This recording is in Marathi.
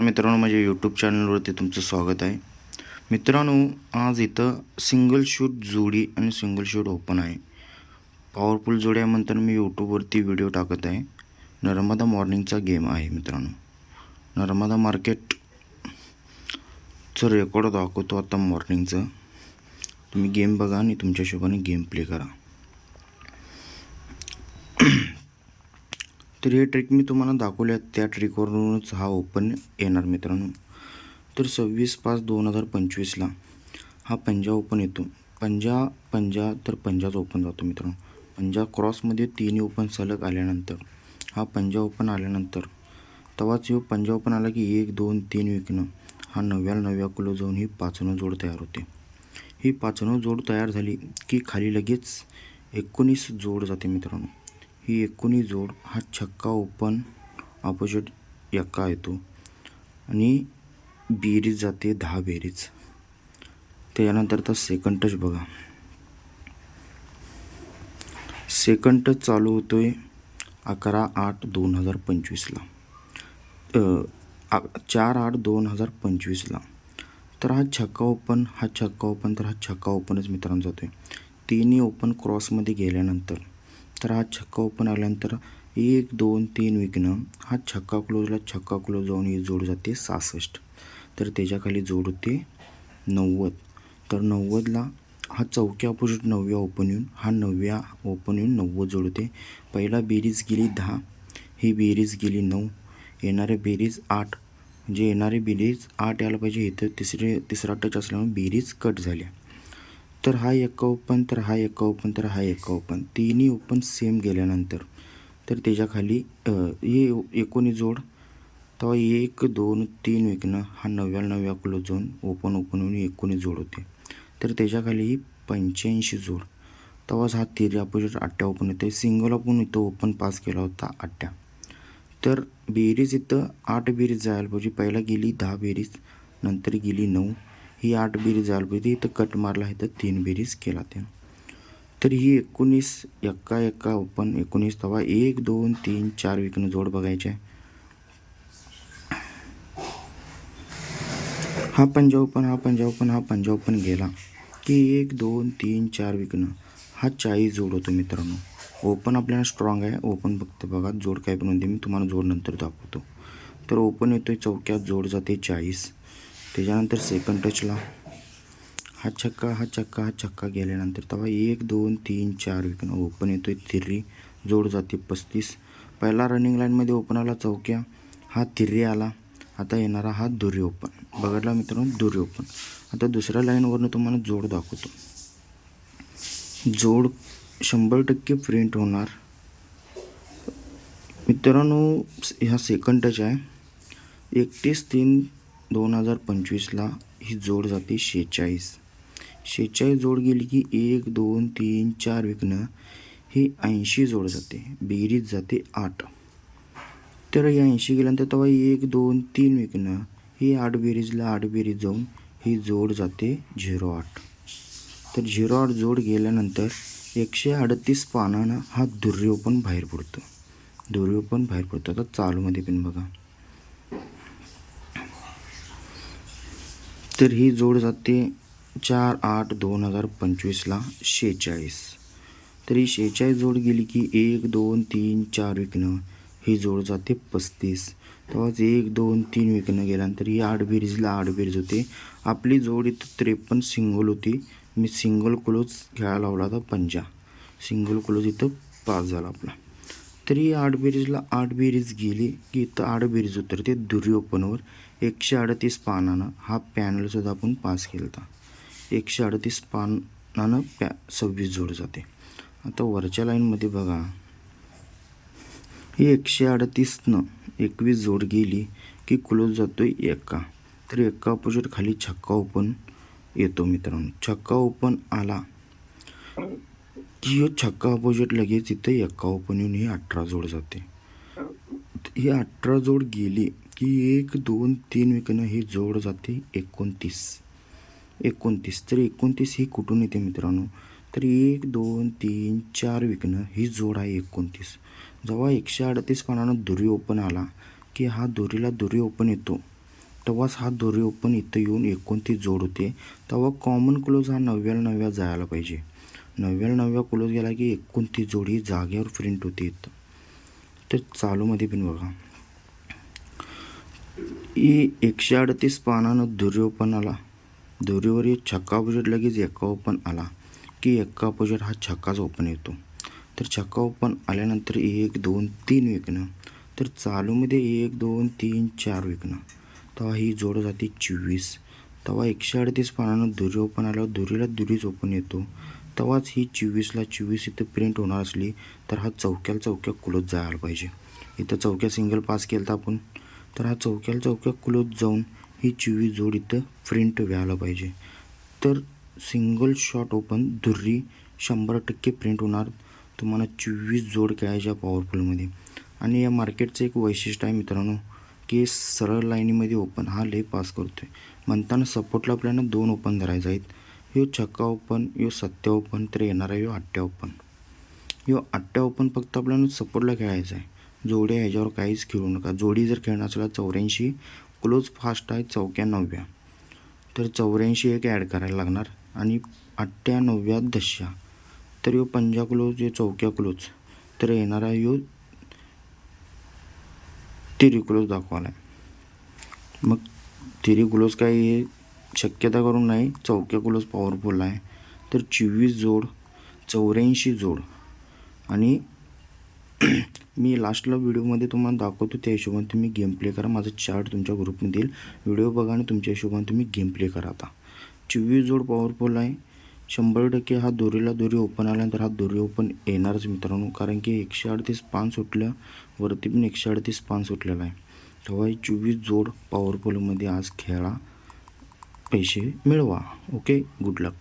मित्रांनो माझ्या यूट्यूब चॅनलवरती तुमचं स्वागत आहे. मित्रांनो आज इथं सिंगल शूट जोडी आणि सिंगल शूट ओपन आहे. पॉवरफुल जोड्या म्हणताना मी यूट्यूबवरती व्हिडिओ टाकत आहे. नर्मदा मॉर्निंगचा गेम आहे मित्रांनो. नर्मदा मार्केटचं रेकॉर्ड दाखवतो आता मॉर्निंगचं तुम्ही गेम बघा आणि तुमच्या हिशोबाने गेम प्ले करा. तर हे ट्रिक मी तुम्हाला दाखवल्या त्या ट्रिकवरूनच हा ओपन येणार मित्रांनो. तर सव्वीस पाच दोन हजार पंचवीसला हा पंजा ओपन येतो. पंजा पंजा तर पंजाच ओपन जातो मित्रांनो. पंजा क्रॉसमध्ये तिन्ही ओपन सलग आल्यानंतर हा पंजा ओपन आल्यानंतर तवाच हे पंजा ओपन आला की एक दोन तीन विकणं. हा नव्या नव्या किलो जाऊन ही पाचनं जोड तयार होते. ही पाचनं जोड तयार झाली की खाली लगेच एकोणीस जोड जाते मित्रांनो. ही एकूणी जोड हा छक्का ओपन ऑपोजिट यक्का येतो आणि बेरीज जाते दहा बेरीज. त्याच्यानंतर तर सेकंड टच बघा. सेकंड टच चालू आहे अकरा आठ दोन हजार पंचवीसला चार आठ दोन हजार पंचवीसला तर हा छक्का ओपन हा छक्का ओपन तर हा छक्का ओपनच मित्रांनो जातो आहे तिन्ही ओपन क्रॉसमध्ये गेल्यानंतर. तर हा छक्का ओपन आल्यानंतर एक दोन तीन विघ्न हा छक्का क्लोजला छक्का क्लोज जाऊन ही जोड जाते सहासष्ट. तर त्याच्याखाली जोड होते नव्वद. तर नव्वदला हा चौक्या अपोजिट नवव्या ओपन येऊन हा नवव्या ओपन येऊन नव्वद जोड होते. पहिला बेरीज गेली दहा ही बेरीज गेली नऊ. येणारे बेरीज आठ. म्हणजे येणारे बेरीज आठ यायला पाहिजे इथं तिसरे तिसरा टच असल्यामुळे बेरीज कट झाल्या. तर हा एका ओपन तर हा एका ओपन तर हा एका ओपन. तिन्ही ओपन सेम गेल्यानंतर. तर त्याच्याखाली हे एकोणी जोड तेव्हा एक दोन तीन विकणं हा नव्या नव्या क्लोजोन जाऊन ओपन ओपन होऊन एकोणीस जोड होते. तर त्याच्याखाली ही पंच्याऐंशी जोड. तेव्हाच हा तिरी अपोजिट आट्या ओपन होते. सिंगल आपण इथं ओपन पास केला होता आट्या तर बेरीज इथं आठ बेरीज जायला पाहिजे. पहिला गेली दहा बेरीज नंतर गेली नऊ. ही आठ बेरीज जायला पाहिजे इथं कट मारला इथं तीन बेरीज केला त्यानं. तर ही एकोणीस एक्का एक्का ओपन एकोणीस तवा एक दोन तीन चार विकणं जोड बघायचे आहे. हा पंजाब ओपन हा पंजाब ओपन हा पंजाब ओपन गेला. की एक दोन तीन चार विकणं हा चाळीस जोड होतो मित्रांनो. ओपन आपल्याला स्ट्रॉंग आहे ओपन फक्त बघा जोड काय पण होते मी तुम्हाला जोड नंतर दाखवतो. तर ओपन येतोय चौक्यात जोड जाते चाळीस. त्याच्यानंतर सेकंड टचला हा छक्का हा छक्का हा छक्का गेल्यानंतर तेव्हा एक दोन तीन चार विकणं ओपन येतोय थिर्री जोड जाते पस्तीस. पहिला रनिंग लाईनमध्ये ओपन आला चौक्या हा थिर्री आला. आता येणारा हा दुरी ओपन बघायला मित्रांनो दुरी ओपन आता दुसऱ्या लाईनवरनं तुम्हाला जोड दाखवतो. जोड शंभर टक्के प्रिंट होणार. मित्रांनो ह्या सेकंड टच आहे. एकतीस तीन दोन हजार पंचवीसला ही जोड जाते शेहेचाळीस. शेहेचाळीस जोड गेली की एक दोन तीन चार विकणं ही ऐंशी जोड जाते. बेरीज जाते आठ. तर या ऐंशी गेल्यानंतर तेव्हा एक दोन तीन विकणं ही आठ बेरीजला आठ बेरीज जाऊन ही जोड जाते झिरो आठ. तर झिरो आठ जोड गेल्यानंतर एकशे अडतीस पानानं हा दुर्योपण बाहेर पडतो. दुर्योपण बाहेर पडतो. आता चालूमध्ये पण बघा. तर ही जोड जाते चार आठ दोन हजार पंचवीसला शेहेचाळीस. तर ही शेहेचाळीस जोड गेली की एक दोन तीन चार विकणं ही जोड जाते पस्तीस. तेव्हाच एक दोन तीन विकणं गेल्यानंतर ही आठ बेरीजला आठ बेरीज होते. आपली जोड इथं त्रेपन्न सिंगल होती. मी सिंगल क्लोज खेळायला लावला होता पंजा. सिंगल क्लोज इथं पास झाला आपला. तरी आठ बेरीजला आठ बेरीज गेली की इथं आठ बेरीज उतरते दुरी ओपनवर. एकशे अडतीस पानानं हा पॅनलसुद्धा आपण पास केला होता एकशे अडतीस पानानं पॅ सव्वीस जोड जाते. आता वरच्या लाईनमध्ये बघा. ही एकशे अडतीसनं एकवीस जोड गेली की क्लोज जातो आहे एक्का तर एक्का अपोजिट खाली छक्का ओपन येतो मित्रांनो. छक्का ओपन आला. की ह्यो छक्का अपोजिट लगेच इथं एक्का ओपन येऊन ही अठरा जोड जाते. ही अठरा जोड गेली की एक दोन तीन विकणं ही जोड जाते एकोणतीस. एकोणतीस. तर एकोणतीस ही कुठून येते मित्रांनो? तर एक दोन तीन चार विकणं ही जोड आहे एकोणतीस. जेव्हा एकशे अडतीस पानानं दुरी ओपन आला की हा दोरीला दुरी ओपन येतो तेव्हाच हा दोरी ओपन इथं येऊन एकोणतीस जोड होते. तेव्हा कॉमन क्लोज हा नव्याला नव्या जायला पाहिजे. नव्याला नव्या क्लोज गेला की एकोणतीस जोड ही जागेवर प्रिंट होते. इथं तर चालूमध्ये पण बघा. ही एकशे अडतीस पानानं दोरी ओपन आला. दोरीवर छक्का अपोजिट लगेच एका ओपन आला. की एका अपोजिट हा छक्काच ओपन येतो. तर छक्का ओपन आल्यानंतर एक दोन तीन विकणं. तर चालूमध्ये एक दोन तीन चार विकणं. तेव्हा ही जोड जाते चोवीस. तेव्हा एकशे अडतीस पानानं दुरी ओपन आल्यावर दुरीला दुरीच ओपन येतो. तेव्हाच ही चोवीसला चोवीस इथं प्रिंट होणार असली तर हा चौक्याला चौक्या कुलत जायला पाहिजे. इथं चौक्या सिंगल पास केला तर आपण तर हा चौक्याला चौक्या कुलत जाऊन ही चोवीस जोड इथं प्रिंट व्हायला पाहिजे. तर सिंगल शॉट ओपन दुर्री शंभर टक्के प्रिंट होणार. तुम्हाला चोवीस जोड खेळायच्या पॉवरफुलमध्ये आणि या मार्केटचं एक वैशिष्ट्य आहे मित्रांनो केस सरळ लाईनीमध्ये ओपन. हा लय पास करतो आहे म्हणताना सपोर्टला आपल्याला दोन ओपन धरायचं आहेत. यो छक्का ओपन यो सत्या ओपन तर येणार आहे यो आठ्या ओपन. यो आठ्या ओपन फक्त आपल्याला सपोर्टला खेळायचं आहे. जोड्या ह्याच्यावर काहीच खेळू नका. जोडी जर खेळणार असेल चौऱ्याऐंशी क्लोज फास्ट आहे चौक्या नवव्या तर चौऱ्याऐंशी एक ॲड करायला लागणार. आणि आठ्या नवव्या दशा. तर यो पंजा क्लोज यो चौक्या क्लोज. तर येणारा यो क्लोज दाखवाला आहे. मग तिरी क्लोज काय हे शक्यता करून नाही चौक्या क्लोज पॉवरफुल आहे. तर चोवीस जोड चौऱ्याऐंशी जोड. आणि मी लास्टला व्हिडिओमध्ये तुम्हाला दाखवतो त्या हिशोबाने तुम्ही गेम प्ले करा. माझा चार्ट तुमच्या ग्रुपमध्ये येईल. व्हिडिओ बघा आणि तुमच्या हिशोबाने तुम्ही गेम प्ले करा आता. चोवीस जोड पॉवरफुल आहे. शंभर टक्के हा दोरीला दोरी ओपन आल्यानंतर हा दोरी ओपन येणारच मित्रांनो. कारण की एकशे अडतीस पान सुटल्या वरती पण एकशे अडतीस पान सुटलेला आहे. तेव्हा ही चोवीस जोड पॉवरफुलमध्ये आज खेळा पैसे मिळवा. ओके गुड लक